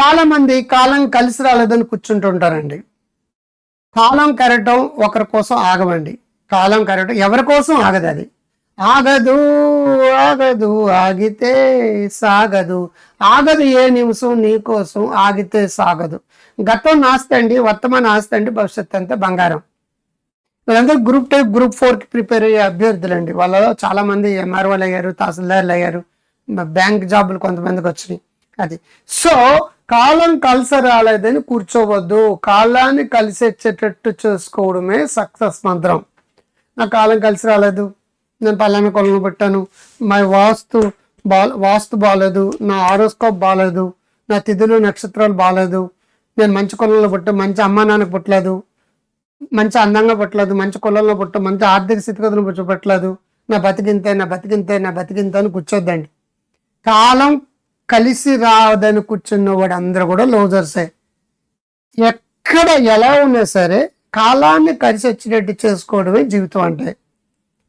చాలా మంది కాలం కలిసి రాలేదని కూర్చుంటుంటారండి. కాలం కరటం ఒకరి కోసం ఆగమండి. కాలం కరటం ఎవరి కోసం? ఆగదు అది. ఆగదు ఆగదు ఆగితే సాగదు. ఆగదు ఏ నిమిషం నీకోసం ఆగితే సాగదు. గతం నాస్తండి వర్తమానం ఆస్తండి భవిష్యత్ అంతా బంగారం. వీళ్ళందరూ గ్రూప్ టూ గ్రూప్ ఫోర్కి ప్రిపేర్ అయ్యే అభ్యర్థులండి. వాళ్ళలో చాలామంది ఎంఆర్ఓలు అయ్యారు తహసీల్దార్లు అయ్యారు బ్యాంక్ జాబులు కొంతమందికి వచ్చినాయి. అది. సో కాలం కలిసి రాలేదని కూర్చోవద్దు. కాలాన్ని కలిసి వచ్చేటట్టు చేసుకోవడమే సక్సెస్ మంత్రం. నా కాలం కలిసి రాలేదు నేను పల్లెని కొలను పెట్టాను. మా వాస్తు బా వాస్తు బాగాలేదు నా ఆరోస్కోప్ బాగాలేదు నా తిథులు నక్షత్రాలు బాగాలేదు నేను మంచి కొలంలో పుట్ట మంచి అమ్మా నాన్నకు పుట్టలేదు. మంచి అందంగా పుట్టలేదు. మంచి కులంలో పుట్ట మంచి ఆర్థిక స్థితిగతులు పుట్టలేదు. నా బతికింతే నా బతికింతే నా బతికింతే అని కూర్చోద్దండి. కాలం కలిసి రాదని కూర్చున్న వాడు అందరూ కూడా లోజర్సే ఎక్కడ ఎలా ఉన్నా సరే కాలాన్ని కలిసి వచ్చేటట్టు చేసుకోవడమే జీవితం అంటే.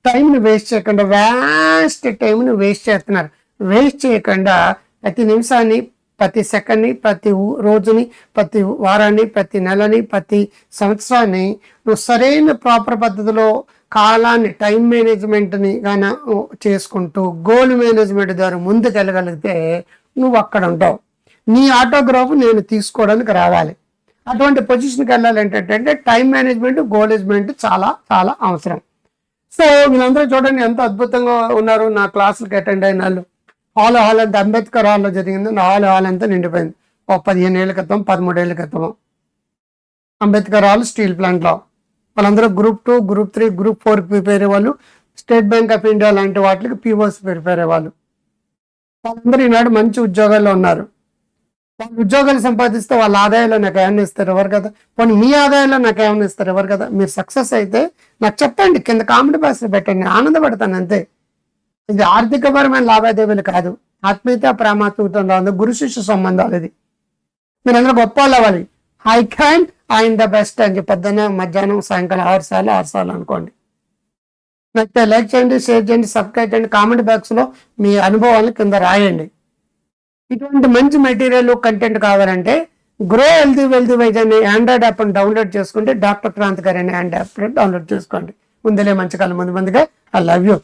టైంని వేస్ట్ చేయకుండా వేస్ట్ టైంని వేస్ట్ చేస్తున్నారు. వేస్ట్ చేయకుండా ప్రతి నిమిషాన్ని ప్రతి సెకండ్ని ప్రతి రోజుని ప్రతి వారాన్ని ప్రతి నెలని ప్రతి సంవత్సరాన్ని నువ్వు సరైన ప్రాపర్ పద్ధతిలో కాలాన్ని టైం మేనేజ్మెంట్ని కానీ చేసుకుంటూ గోల్ మేనేజ్మెంట్ ద్వారా ముందుకెళ్ళగలిగితే నువ్వు అక్కడ ఉంటావు నీ ఆటోగ్రాఫ్ నేను తీసుకోవడానికి రావాలి. అటువంటి పొజిషన్కి వెళ్ళాలంటే ఏంటంటే టైం మేనేజ్మెంట్ గోలేజ్మెంట్ చాలా చాలా అవసరం. సో వీళ్ళందరూ చూడండి ఎంత అద్భుతంగా ఉన్నారు. నా క్లాసులకు అటెండ్ అయిన వాళ్ళు. హాల్ హాల్ అంతా అంబేద్కర్ హాల్లో జరిగింది. నా హాల్ హాల్ అంతా నిండిపోయింది. ఒక పదిహేను ఏళ్ళ క్రితం పదమూడేళ్ళ క్రితం. అంబేద్కర్ హాల్ స్టీల్ ప్లాంట్లో వాళ్ళందరూ group two group three group four prepare అయ్యే వాళ్ళు స్టేట్ బ్యాంక్ ఆఫ్ ఇండియా లాంటి వాటికి పీఓస్ ప్రిపేర్ అయ్యేవాళ్ళు వాళ్ళందరూ ఈనాడు మంచి ఉద్యోగాల్లో ఉన్నారు. వాళ్ళు ఉద్యోగాలు సంపాదిస్తే వాళ్ళ ఆదాయంలో నాకు ఏమైనా ఇస్తారు ఎవరు కదా? పోనీ మీ ఆదాయంలో నాకు ఏమైనా ఇస్తారు ఎవరు కదా? మీరు సక్సెస్ అయితే నాకు చెప్పండి కింద కామెడీ బాక్స్ పెట్టండి ఆనందపడతాను అంతే. ఇది ఆర్థికపరమైన లావాదేవీలు కాదు. ఆత్మీయత ప్రేమాత్మకం రాదు గురు శిష్య సంబంధాలు ఇది. మీరందరూ గొప్ప వాళ్ళు అవ్వాలి. I can I'm the best అని చెప్పి పొద్దున్న మధ్యాహ్నం సాయంకాలం ఆరు సార్లు ఆరు సార్లు అనుకోండి. నచ్చితే లైక్ చేయండి షేర్ చేయండి సబ్స్క్రైబ్ చేయండి కామెంట్ బాక్స్లో మీ అనుభవాలను కింద రాయండి. ఇటువంటి మంచి మెటీరియల్ కంటెంట్ కావాలంటే గ్రో హెల్తీ వెల్తీ వైజ్ అనే ఆండ్రాయిడ్ యాప్ డౌన్లోడ్ చేసుకుంటే డాక్టర్ క్రాంతి గారు అనే ఆండ్రాయిడ్ యాప్ డౌన్లోడ్ చేసుకోండి. ముందులే మంచి కాలం ముందు ముందుగా ఐ లవ్ యూ